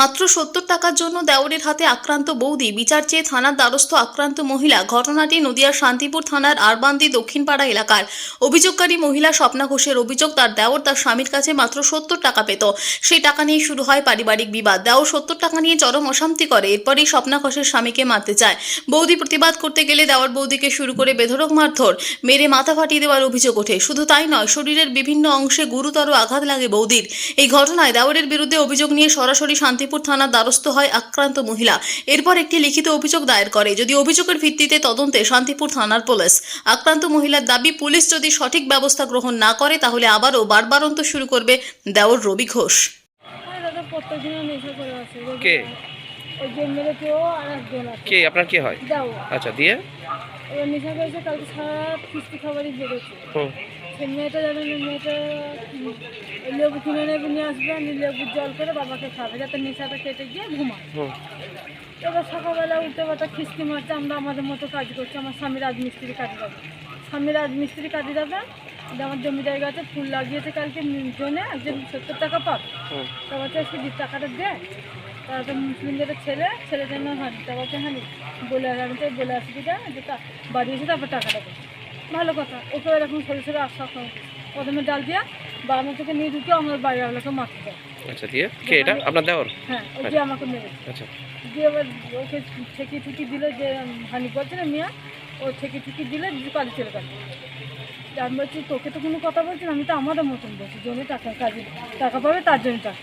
মাত্র সত্তর টাকার জন্য দেওরের হাতে আক্রান্ত বৌদি। বিচার চেয়ে থানার দ্বারস্থ আক্রান্ত মহিলা ঘটনাটি নদিয়ার শান্তিপুর থানার আরবান্দি দক্ষিণপাড়া এলাকার। অভিযোগকারী মহিলা স্বপ্না ঘোষের অভিযোগ, তার দেওর তার স্বামীর কাছে মাত্র সত্তর টাকা পেত। সেই টাকা নিয়ে শুরু হয় পারিবারিক বিবাদ। দেওর সত্তর টাকা নিয়ে চরম অশান্তি করে। এরপরই স্বপ্না ঘোষের স্বামীকে মারতে চায়। বৌদি প্রতিবাদ করতে গেলে দেওয়ার বৌদিকে শুরু করে বেধরক মারধর, মেরে মাথা ফাটিয়ে দেওয়ার অভিযোগ ওঠে। শুধু তাই নয়, শরীরের বিভিন্ন অংশে গুরুতর আঘাত লাগে বৌদির। এই ঘটনায় দেওয়ারের বিরুদ্ধে অভিযোগ নিয়ে সরাসরি শান্তিপুর থানার দ্বারস্থ হয় আক্রান্ত মহিলা। এরপর একটি লিখিত অভিযোগ দায়ের করে। যদি অভিযোগের ভিত্তিতে তদন্তে শান্তিপুর থানার পুলিশ। আক্রান্ত মহিলার দাবি পুলিশ যদি সঠিক ব্যবস্থা গ্রহণ না করে তাহলে আবারও বারবারন্ত শুরু করবে দেওর রবি ঘোষ। কে? কে? আপনার কে হয়? আচ্ছা দিয়ে? নেশা করেছে কালকে সারা কিস্তি খাবারই বেড়েছে হুম সে মেয়েটা যাবে না মেয়েটা লেবু কিনে নেবে নিয়ে আসবে লেবুর জল করে বাবাকে খাবে যাতে নেশাটা কেটে গিয়ে ঘুমা এবার সকালবেলা উঠে বাতা খিস্তি মারছে আমরা আমাদের মতো কাজ করছি আমার স্বামী রাজমিস্ত্রি কাজে যাবে স্বামী রাজমিস্ত্রি কাজে যাবে যে আমার জমি জায়গা আছে ফুল লাগিয়েছে কালকে জনে একজন সত্তর টাকা পাবে। হুম। তারপর সে যে টাকাটা দেয় তারপর মুসলিমদের ছেলে ছেলে জন্য হানি তারপর হানি বলে আমি তো বলে আসি যে তা- বাড়ি এসে তারপর টাকাটা দেয় ভালো কথা। ওকে এরকম ছোটো ছোটো আশা করে প্রথমে ডাল দিয়া বারানো থেকে নিয়ে ঢুকে আমার বাড়ির আলোকে মারতে দেয় আচ্ছা দিয়ে? কে এটা? আপনার দেওর? হ্যাঁ ওই যে আমাকে মেরেছে আচ্ছা। দিয়ে এবার ওকে ঠেকি ঠেকি দিলে যে হানি বলছে না মিয়া ও ঠেকি ঠেকি দিলে কাজে চলে গেল। আমি বলছি তোকে তো কোনো কথা বলছি না আমি তো আমাদের মতন বলছি জন্য টাকা কাজে টাকা পাবে তার জন্য টাকা।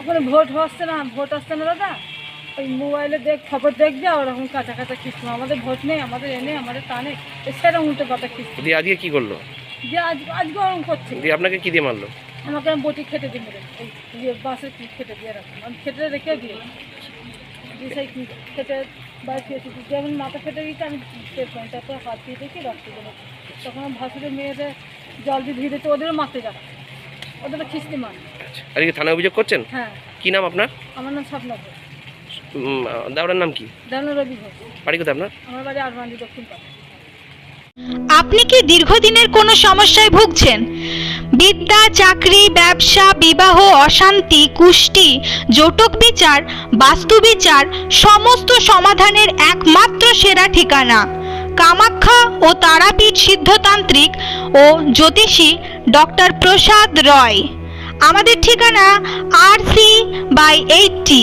এখন ভোট হচ্ছে না ভোট আসছে না দাদা। ওই মোবাইলে দেখ খবর দেখবে ওরকম কাঁচা কাঁচা কিস্তি আমাদের ভোট নেই আমাদের এনে আমাদের টানে সেরকম উল্টো কথা কিস্তি দিয়ে আজকে কি করল? দিয়ে আজ আজ গরম করছে। দিয়ে আপনাকে কি দিয়ে মারলো? আমাকে আমি বটি খেতে দিয়ে মেরে এই ইয়ে বাসে কি খেতে দিয়ে রাখলাম আমি খেতে রেখে দিয়ে দিয়ে সেই কি খেতে বাড়ি খেয়েছি যেমন মাথা খেতে গিয়েছে আমি টের পাই তারপর হাত দিয়ে দেখি রক্ত বেরো তখন আমার ভাসুরের মেয়েদের জল দিয়ে ধীরে দিতে ওদেরও মারতে যাবে। ওদেরও খিস্তি মার আচ্ছা। আজকে থানায় অভিযোগ করছেন? হ্যাঁ। কি নাম আপনার? আমার নাম স্বপ্ন দেওরের নাম কি? বাড়ি কোথায় আপনার? আমার বাড়ি আরমান্দি দক্ষিণ আপনি কি দীর্ঘদিনের কোনো সমস্যায় ভুগছেন? বিদ্যা চাকরি ব্যবসা বিবাহ অশান্তি কুষ্টি জটক বিচার বাস্তু বিচার সমস্ত সমাধানের একমাত্র সেরা ঠিকানা। কামাখ্যা ও তারাপীঠ সিদ্ধতান্ত্রিক ও জ্যোতিষী ডক্টর প্রসাদ রয়। আমাদের ঠিকানা R C by eighty.